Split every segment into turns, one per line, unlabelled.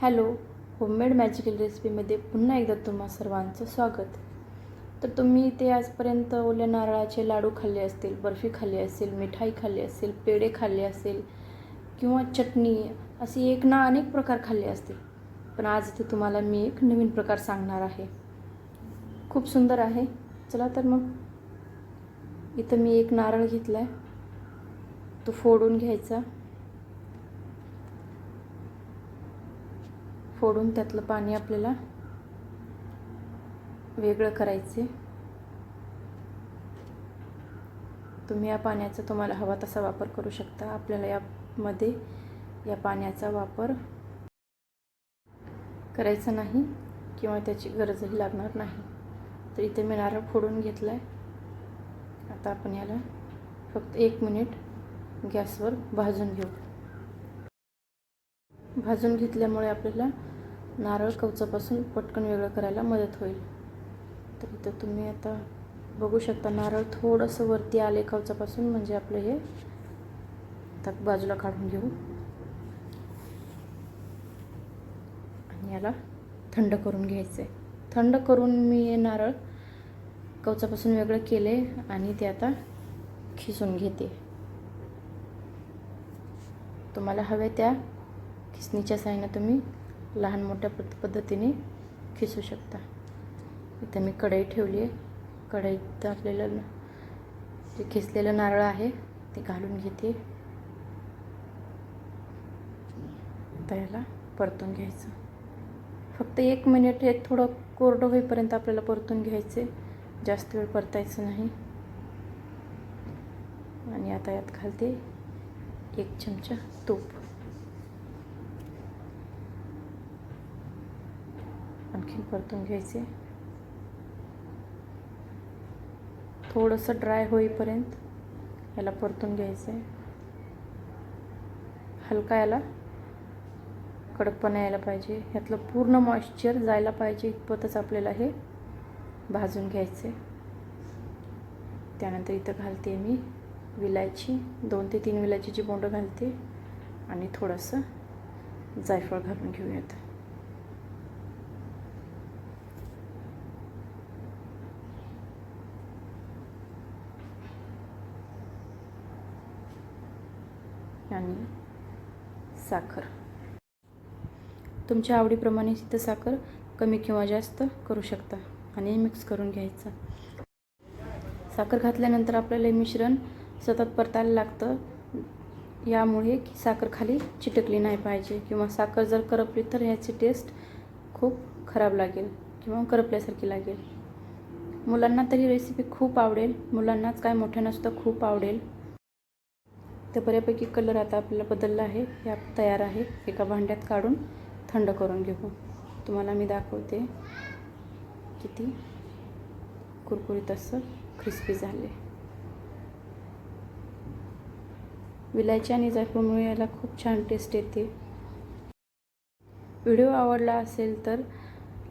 Hello homemade magical रेसिपीमध्ये पुन्हा एकदा तुम्हा सर्वांचं स्वागत. तर तुम्ही ते आजपर्यंत ओल्या नारळाचे लाडू खाल्ले असतील बर्फी खाल्ली असेल मिठाई खाल्ली असेल पेढे खाल्ले असेल किंवा चटणी असे एक ना अनेक प्रकार खाल्ले असतील. पण आज इथे तुम्हाला मी एक नवीन प्रकार सांगणार आहे. खूप सुंदर आहे. चला तर मग. इथं मी एक नारळ घेतला आहे तो फोडून घ्यायचा. फोडून त्यातलं पाणी आपल्याला वेगळं करायचे तुम्ही या पाण्याचा तुम्हाला हवा तसा वापर करू शकता. आपल्याला यामध्ये या पाण्याचा वापर करायचा नाही किंवा त्याची गरजही लागणार नाही. तर इथे मी नारळ फोडून घेतला आहे आता आपण याला फक्त एक मिनिट गॅसवर भाजून घेऊ. भाजून घेतल्यामुळे आपल्याला नारळ कवचापासून पटकन वेगळं करायला मदत होईल. तर इथं तुम्ही आता बघू शकता नारळ थोडंसं वरती आले कवचापासून म्हणजे आपलं हे आता बाजूला काढून घेऊ. आणि याला थंड करून घ्यायचं आहे थंड करून मी हे नारळ कवचापासून वेगळं केले आणि ते आता खिसून घेते. तुम्हाला हवे त्या खिसणीच्या साहाय्यानं तुम्ही लहान मोठ्या पद्धतीने खिसू शकता. इथं मी कढई ठेवली आहे. कढईत आपल्याला जे खिसलेलं नारळ आहे ते घालून घेते. आता याला परतून घ्यायचं. फक्त एक मिनिट हे थोडं कोरडं होईपर्यंत आपल्याला परतून घ्यायचे. जास्त वेळ परतायचं नाही. आणि आता यात घालते एक चमचा तूप. आणखी परतून घ्यायचे. थोडंसं ड्राय होईपर्यंत याला परतून घ्यायचे. हलका याला कडकपणा यायला पाहिजे. ह्यातलं पूर्ण मॉइश्चर जायला पाहिजे इतपतच आपल्याला हे भाजून घ्यायचे. त्यानंतर इथं घालते मी विलायची दोन ते तीन विलायचीची बोंडं घालते. आणि थोडंसं जायफळ घालून घेऊयात. आणि साखर. तुमच्या आवडीप्रमाणे इथं साखर कमी किंवा जास्त करू शकता आणि मिक्स करून घ्यायचं. साखर घातल्यानंतर आपल्याला हे मिश्रण सतत परतायला लागतं. यामुळे की साखर खाली चिटकली नाही पाहिजे किंवा साखर जर करपली तर ह्याची टेस्ट खूप खराब लागेल किंवा करपल्यासारखी लागेल. मुलांना तरी रेसिपी खूप आवडेल. मुलांनाच काय मोठ्यांनासुद्धा खूप आवडेल. तर बऱ्यापैकी कलर आता आपल्याला बदलला आहे. हे तयार आहे. एका भांड्यात काढून थंड करून घेऊ. तुम्हाला मी दाखवते किती कुरकुरीत असं क्रिस्पी झाले विलायची आणि जायफळमुळे याला खूप छान टेस्ट येते. व्हिडिओ आवडला असेल तर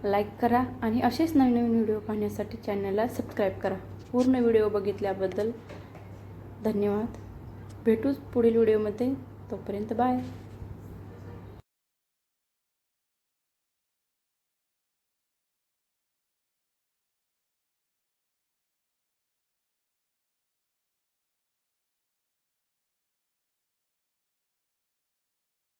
लाईक करा आणि असेच नवीन नवीन व्हिडिओ पाहण्यासाठी चॅनलला सबस्क्राईब करा. पूर्ण व्हिडिओ बघितल्याबद्दल धन्यवाद. भेटूच पुढील व्हिडिओमध्ये. तोपर्यंत बाय.